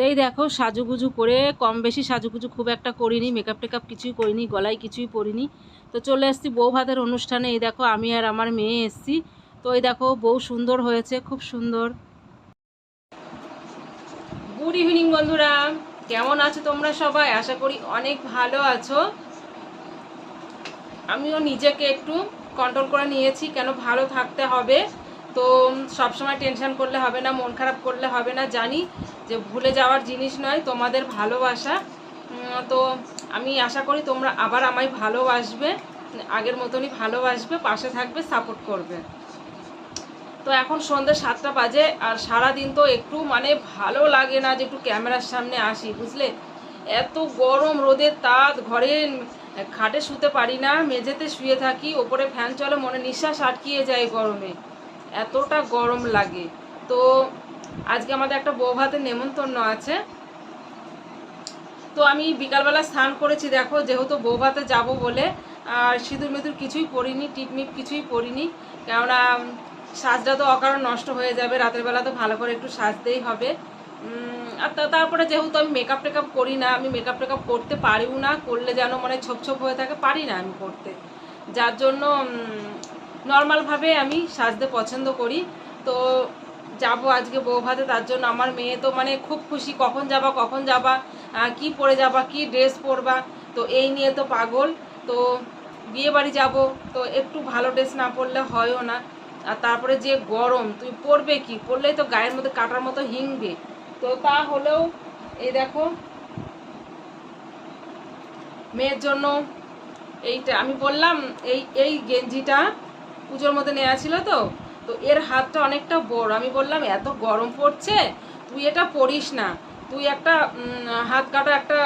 তো এই দেখো সাজুগুজু করে, কম বেশি সাজুগুজু খুব একটা করিনি মেকআপ টেকআপ কিছুই করিনি, গলায় কিছুই পরিনি। তো চলে এসেছি বউ ভাতের অনুষ্ঠানে, এই দেখো আমি আর আমার মেয়ে এসেছি। তো এই দেখো বউ সুন্দর হয়েছে, খুব সুন্দর। গুড ইভিনিং বন্ধুরা, কেমন আছো তোমরা সবাই? আশা করি অনেক ভালো আছো। আমিও নিজেকে একটু কন্ট্রোল করে নিয়েছি, কেন ভালো থাকতে হবে। তো সবসময় টেনশন করলে হবে না, মন খারাপ করলে হবে না, জানি। যে ভুলে যাওয়ার জিনিস নয়, তোমাদের ভালোবাসা। তো আমি আশা করি তোমরা আবার আমায় ভালোবাসবে, আগের মতনই ভালোবাসবে, পাশে থাকবে সাপোর্ট করবে। তো এখন সন্ধ্যে সাতটা বাজে, আর সারা দিন তো একটু মানে ভালো লাগে না যে একটু ক্যামেরার সামনে আসি, বুঝলে? এত গরম রোদের তাপ ঘরে খাটে শুতে পারি না, মেঝেতে শুয়ে থাকি, ওপরে ফ্যান চলে, মনে নিঃশ্বাস আটকিয়ে যায় গরমে। এতটা গরম লাগে। তো আজকে আমাদের একটা বউ ভাতের নেমন্তন্ন আছে। তো আমি বিকালবেলা স্নান করেছি, দেখো, যেহেতু বউ ভাতে যাব বলে, আর সিঁদুর মিঁদুর কিছুই পরিনি টিপমিপ কিছুই পরিনি, কেননা সাজটা তো অকারণ নষ্ট হয়ে যাবে, রাতের বেলা তো ভালো করে একটু সাজতেই হবে। আর তারপরে যেহেতু আমি মেকআপ টেকআপ করি না, আমি মেকআপ টেকআপ করতে পারিও না, করলে যেন মানে ছোপ ছোপ হয়ে থাকে, পারি না আমি করতে। যার জন্য নর্মালভাবে আমি সাজতে পছন্দ করি। তো যাব আজকে বউ ভাতে, তার জন্য আমার মেয়ে তো মানে খুব খুশি, কখন যাবা কখন যাবা কি পরে যাবা, কি ড্রেস পরবা, তো এই নিয়ে তো পাগল, তো বিয়ে বাড়ি যাব, তো একটু ভালো ড্রেস না পরলে হয়ও না, আর তারপরে যে গরম তুই পরবে কি? পরলেই তো গায়ের মধ্যে কাটার মতো হিংবে, তো তা হলেও, এই দেখো, মেয়ের জন্য এইটা, আমি বললাম, এই এই গেঞ্জিটা পুজোর মধ্যে নেওয়া ছিল তো তো এর হাতটা অনেকটা বড়। আমি বললাম, এত গরম পড়ছে, তুই এটা পরিস না। তুই একটা হাত কাটা একটা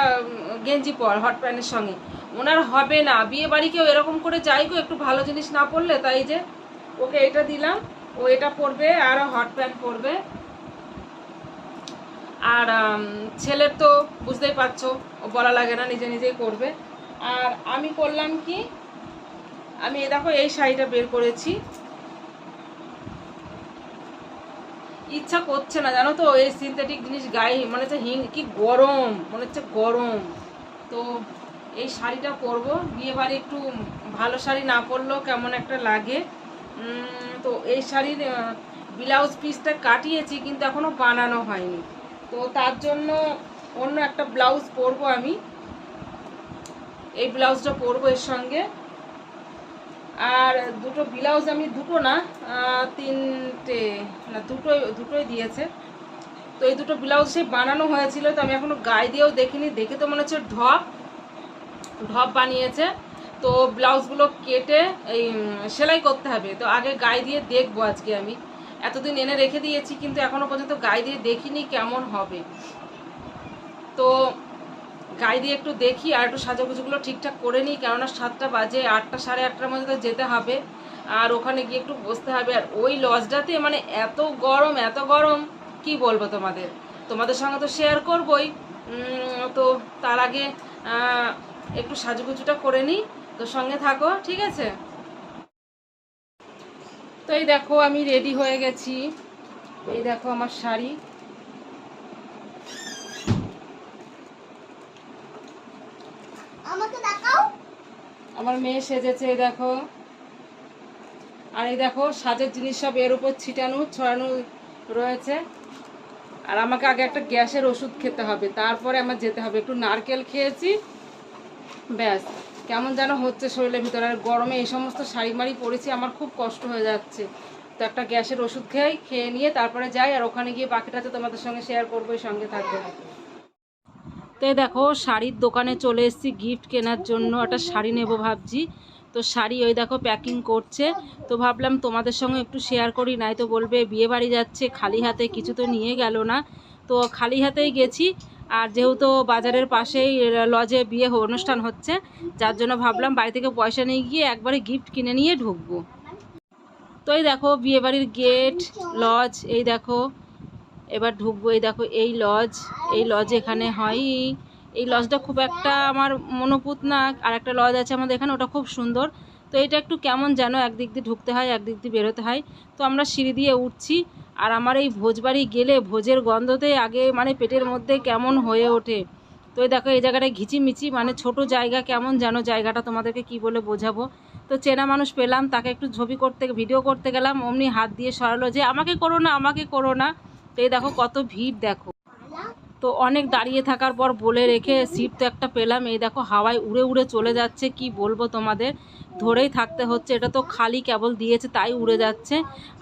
গেঞ্জি পর হট প্যান্টের সঙ্গে। ওনার হবে না। বিয়ে বাড়ি কেউ এরকম করে যাই গো, একটু ভালো জিনিস না পরলে তাই যে ওকে এটা দিলাম, ও এটা পরবে, আর হট প্যান্ট পরবে। আর ছেলের তো বুঝতেই পারছ, ও বলা লাগে না, নিজে নিজেই করবে আর আমি করলাম কি, আমি দেখো, এই শাড়িটা বের করেছি। ইচ্ছা করছে না, জানো তো, এই সিনথেটিক জিনিস গায়ে, মনে হচ্ছে হিং, কি গরম, মনে হচ্ছে গরম। তো এই শাড়িটা পরবো, বিয়ে বাড়ি একটু ভালো শাড়ি না পরলেও কেমন একটা লাগে। তো এই শাড়ির ব্লাউজ পিসটা কাটিয়েছি, কিন্তু এখনও বানানো হয়নি। তো তার জন্য অন্য একটা ব্লাউজ পরবো আমি। এই ব্লাউজটা পরবো এর সঙ্গে। আর দুটো ব্লাউজ আমি দুটো না তিনটে, না, দুটোই দুটোই দিয়েছে। তো এই দুটো ব্লাউজ সে বানানো হয়েছিল, তো আমি এখনও গায়ে দিয়েও দেখিনি, দেখে তো মনে হচ্ছে ঢপ ঢপ বানিয়েছে। তো ব্লাউজগুলো কেটে এই সেলাই করতে হবে, তো আগে গায়ে দিয়ে দেখব আজকে আমি। এতদিন এনে রেখে দিয়েছি, কিন্তু এখনও পর্যন্ত গায়ে দিয়ে দেখিনি কেমন হবে। তো গায়ে দিয়ে একটু দেখি আর একটু সাজাগুজুগুলো ঠিকঠাক করে নিই, কেননা সাতটা বাজে, আটটা, সাড়ে আটটার মধ্যে তো যেতে হবে। আর ওখানে গিয়ে একটু বসতে হবে। আর ওই লজটাতে মানে এত গরম এত গরম, কি বলব তোমাদের? তোমাদের সঙ্গে তো শেয়ার করবই। তো তার আগে একটু সাজুগুজুটা করে নিই। তো সঙ্গে থাকো, ঠিক আছে? তো এই দেখো, আমি রেডি হয়ে গেছি। এই দেখো আমার শাড়ি আমাকে দেখাও আমার মেয়ে সেজেছে দেখো। আর এই দেখো, সাজের জিনিস সব এর উপর ছিটানো, ছড়ানো রয়েছে। আর আমাকে আগে একটা গ্যাসের ওষুধ খেতে হবে, তারপরে আমার যেতে হবে। একটু নারকেল খেয়েছি, ব্যাস। কেমন যেন হচ্ছে শরীরের ভিতরে। আর গরমে এই সমস্ত শাড়ি মাড়ি পরেছি, আমার খুব কষ্ট হয়ে যাচ্ছে। তো একটা গ্যাসের ওষুধ খেয়ে খেয়ে নিয়ে তারপরে যাই, আর ওখানে গিয়ে বাকিটা তো তোমাদের সঙ্গে শেয়ার করব সঙ্গে থাকবে। তো দেখো, শাড়ির দোকানে চলে এসেছি গিফট কেনার জন্য। একটা শাড়ি নেব ভাবছি। তো শাড়ি ওই দেখো প্যাকিং করছে। তো ভাবলাম তোমাদের সঙ্গে একটু শেয়ার করি, নাই তো বলবে বিয়ে বাড়ি যাচ্ছে, খালি হাতে কিছু তো নিয়ে গেল না। তো খালি হাতেই গেছি। আর যেহেতু বাজারের পাশেই লজে বিয়ে অনুষ্ঠান হচ্ছে, যার জন্য ভাবলাম বাড়ি থেকে পয়সা নিয়ে গিয়ে একবারে গিফট কিনে নিয়ে ঢুকবো। তো এই দেখো বিয়ে বাড়ির গেট লজ এই দেখো এবার ঢুকবো, এই দেখো, এই লজ এই লজ এখানে হয়। এই লজটা খুব একটা আমার মনোপুত না, আর একটা লজ আছে আমাদের এখানে, ওটা খুব সুন্দর। তো এটা একটু কেমন যেন একদিক দিয়ে ঢুকতে হয়, একদিক দিয়ে বেরোতে হয়। তো আমরা সিঁড়ি দিয়ে উঠছি, আর আমার এই ভোজবাড়ি গেলে ভোজের গন্ধতে আগে মানে পেটের মধ্যে কেমন হয়ে ওঠে। তো এই দেখো, এই জায়গাটায় ঘিচিমিচি মানে ছোট জায়গা, কেমন যেন জায়গাটা তোমাদেরকে কি বলে বোঝাবো। তো চেনা মানুষ পেলাম, তাকে একটু ছবি করতে ভিডিও করতে গেলাম, অমনি হাত দিয়ে সরালো যে, আমাকে করো না, আমাকে করো না। তো এই দেখো কত ভিড় দেখো। তো অনেক দাঁড়িয়ে থাকার পর বলে রেখে সিট তো একটা পেলাম। এই দেখো হাওয়ায় উড়ে উড়ে চলে যাচ্ছে কি বলব তোমাদের? ধরেই থাকতে হচ্ছে এটা তো খালি কেবল দিয়েছে তাই উড়ে যাচ্ছে।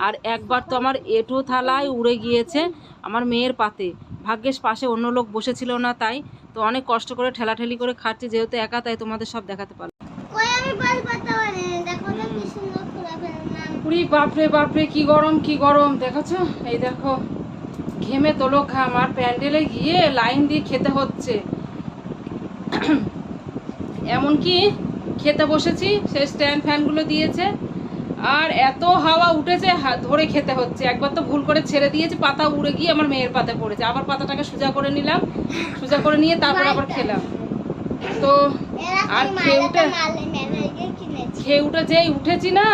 আর একবার তো আমার এঁটো থালায় উড়ে গিয়েছে আমার মেয়ের পাতে। ভাগ্যেশ পাশে অন্য লোক বসেছিল না তাই। তো অনেক কষ্ট করে ঠেলাঠেলি করে খাচ্ছি যেহেতু একা তাই তোমাদের সব দেখাতে পারলাম। বাপরে বাপরে কি গরম কি গরম দেখেছ এই দেখো ঘেমে তোলো ঘাম, আর প্যান্ডেলে গিয়ে লাইন দিয়ে খেতে হচ্ছে। এমনকি খেতে বসেছি, সে স্ট্যান্ড ফ্যানগুলো দিয়েছে, আর এত হাওয়া উঠেছে ধরে খেতে হচ্ছে। একবার তো ভুল করে ছেড়ে দিয়েছি, পাতা উড়ে গিয়ে আমার মেয়ের পাতে পড়েছে। আবার পাতাটাকে সোজা করে নিলাম, সোজা করে নিয়ে তারপর আবার খেলাম। তো আর খেয়ে উঠে যেই উঠেছি না,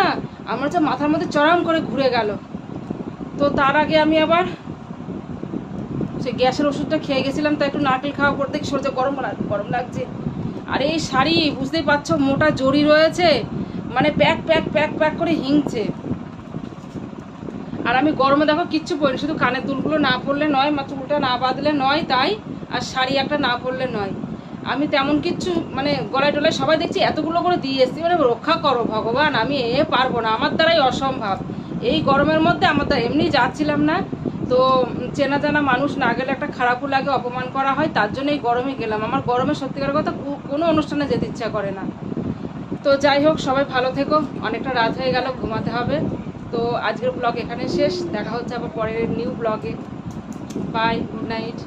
আমার হচ্ছে মাথার মধ্যে চড়াম করে ঘুরে গেল। তো তার আগে আমি আবার সে গ্যাসের ওষুধটা খেয়ে গেছিলাম তাই একটু নারকেল খাওয়া পর দেখি শরীরে গরম গরম লাগছে। আর এই শাড়ি, বুঝতেই পারছ, মোটা জড়ি রয়েছে মানে প্যাক প্যাক প্যাক প্যাক করে হিংছে। আর আমি গরমে দেখো কিচ্ছু পরিনি শুধু কানের দুলগুলো না পরলে নয় বা চুলটা না বাঁধলে নয় তাই, আর শাড়ি একটা না পরলে নয়। আমি তেমন কিচ্ছু মানে গলায় টলায় সবাই দেখছি এতগুলো করে দিয়ে এসছি মানে রক্ষা করো ভগবান, আমি এ পারব না, আমার দ্বারাই অসম্ভব। এই গরমের মধ্যে আমার এমনি যাচ্ছিলাম না তো চেনা জানা মানুষ না গেলে একটা খারাপও লাগে, অপমান করা হয়, তার জন্য এই গরমে গেলাম। আমার গরমে সত্যিকার কথা কোনো অনুষ্ঠানে যেতে ইচ্ছা করে না। তো যাই হোক, সবাই ভালো থেকো। অনেকটা রাত হয়ে গেল, ঘুমাতে হবে। তো আজকের ব্লগ এখানে শেষ। দেখা হচ্ছে আবার পরের নিউ ব্লগে। Bye good night